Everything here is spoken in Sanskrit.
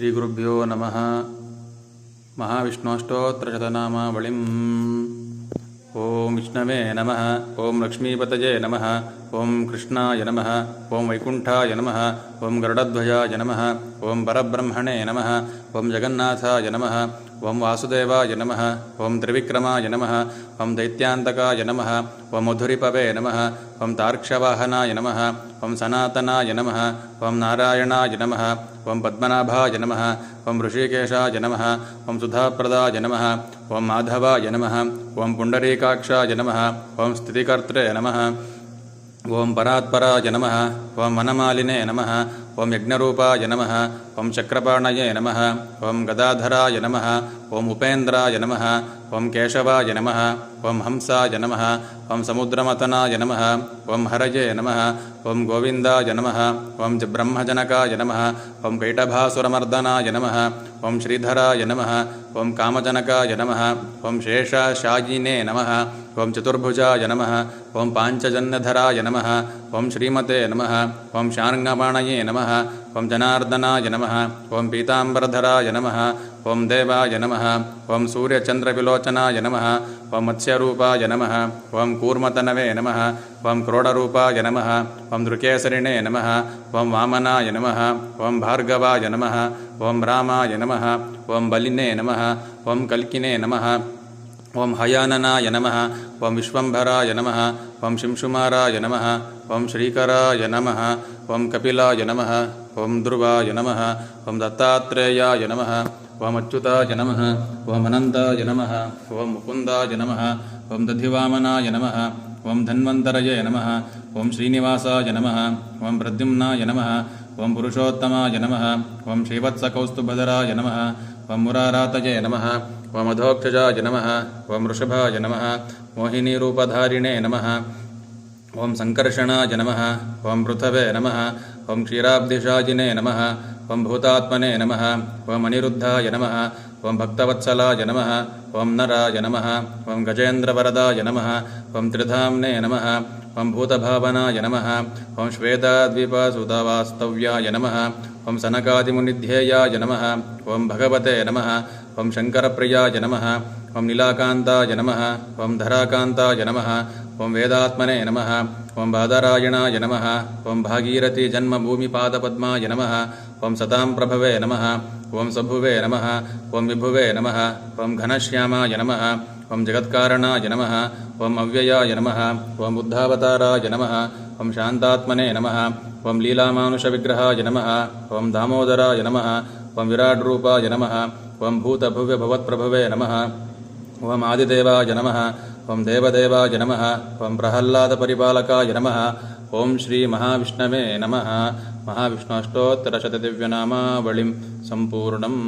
श्रीगुरुभ्यो नमः। महाविष्णोष्टोत्तरशतनामावलिम् ॐ विष्णवे नमः। ॐ लक्ष्मीपतये नमः। ॐ कृष्णाय नमः। ॐ वैकुण्ठाय नमः ॐ गरुडध्वजाय नमः ॐ परब्रह्मणे नमः ॐ जगन्नाथाय नमः ॐ वासुदेवाय नमः ॐ त्रिविक्रमाय नमः ॐ दैत्यान्तकाय नमः ॐ मधुरिपवे नमः ॐ तार्क्षवाहनाय नमः ॐ सनातनाय नमः ॐ नारायणाय नमः ॐ पद्मनाभाय नमः ॐ ऋषिकेशाय नमः ॐ सुधाप्रदाय नमः ॐ माधवाय नमः ॐ पुण्डरीकाक्षाय नमः ॐ स्थितिकर्त्रे नमः ॐ परात्पराय नमः ॐ वनमालिने नमः ॐ यज्ञरूपाय नमः ॐ चक्रपाणये नमः ॐ गदाधराय नमः ॐ उपेन्द्राय नमः ॐ केशवाय नमः ॐ हंसाय नमः ॐ समुद्रमतनाय नमः ॐ हरये नमः ॐ गोविन्दाय नमः ॐ ब्रह्मजनकाय नमः ॐ कैटभासुरमर्दनाय नमः ॐ श्रीधराय नमः ॐ कामजनकाय नमः ॐ शेषशायिने नमः ॐ चतुर्भुजाय नमः ॐ पाञ्चजन्यधराय नमः ॐ श्रीमते नमः ॐ शार्ङ्गपाणये नमः ॐ जनार्दनाय नमः ॐ पीताम्बरधराय नमः ॐ देवाय नमः ॐ सूर्यचन्द्रविलोचनाय नमः ॐ मत्स्यरूपाय नमः ॐ कूर्मतनवे नमः ॐ क्रोडरूपाय नमः ॐ नृकेसरिणे नमः ॐ वामनाय नमः ॐ भार्गवाय नमः ॐ रामाय नमः ॐ बलिने नमः ॐ कल्किने नमः ॐ हयाननाय नमः ॐ विश्वम्भराय नमः ॐ शिंशुमाराय नमः ॐ श्रीकराय नमः ॐ कपिलाय नमः ॐ ध्रुवाय नमः ॐ दत्तात्रेयाय नमः ॐ अच्युताय नमः ॐ अनन्ताय नमः ॐ मुकुन्दाय नमः ॐ दधिवामनाय नमः ॐ धन्वन्तरये नमः ॐ श्रीनिवासाय नमः ॐ प्रद्युम्नाय नमः ॐ पुरुषोत्तमाय नमः ॐ श्रीवत्सकौस्तुभधराय नमः ॐ अधोक्षजाय नमः ॐ वृषभाय नमः मोहिनीरूपधारिणे नमः ॐ सङ्कर्षणाय नमः ॐ पृथवे नमः ॐ क्षीराब्धिशाजिने नमः ॐ भूतात्मने नमः ॐ अनिरुद्धाय नमः ॐ भक्तवत्सलाय नमः ॐ नराय नमः ॐ गजेन्द्रवरदाय नमः ॐ त्रिधाम्ने नमः ॐ भूतभावनाय नमः ॐ श्वेताद्वीपसुतवास्तव्याय नमः ॐ सनकादिमुनिध्येयाय नमः ॐ भगवते नमः ॐ शङ्करप्रियाय नमः ॐ नीलाकान्ताय नमः ॐ धराकान्ताय नमः ॐ वेदात्मने नमः ॐ बादरायणाय नमः ॐ भागीरथीजन्मभूमिपादपद्माय नमः ॐ सतां प्रभवे नमः ॐ सभुवे नमः ॐ विभुवे नमः ॐ घनश्यामाय नमः ॐ जगत्कारणाय नमः ॐ अव्ययाय नमः ॐ बुद्धावताराय नमः ॐ शान्तात्मने नमः ॐ लीलामानुषविग्रहाय नमः ॐ दामोदराय नमः ॐ विराड्रूपाय नमः ॐ भूतभुव्यभवत्प्रभवे नमः ॐ आदिदेवाय नमः ॐ देवदेवाय नमः ॐ प्रह्लादपरिपालकाय नमः ॐ श्रीमहाविष्णवे नमः महाविष्णोष्टोत्तरशतदिव्यनामावलिं सम्पूर्णम्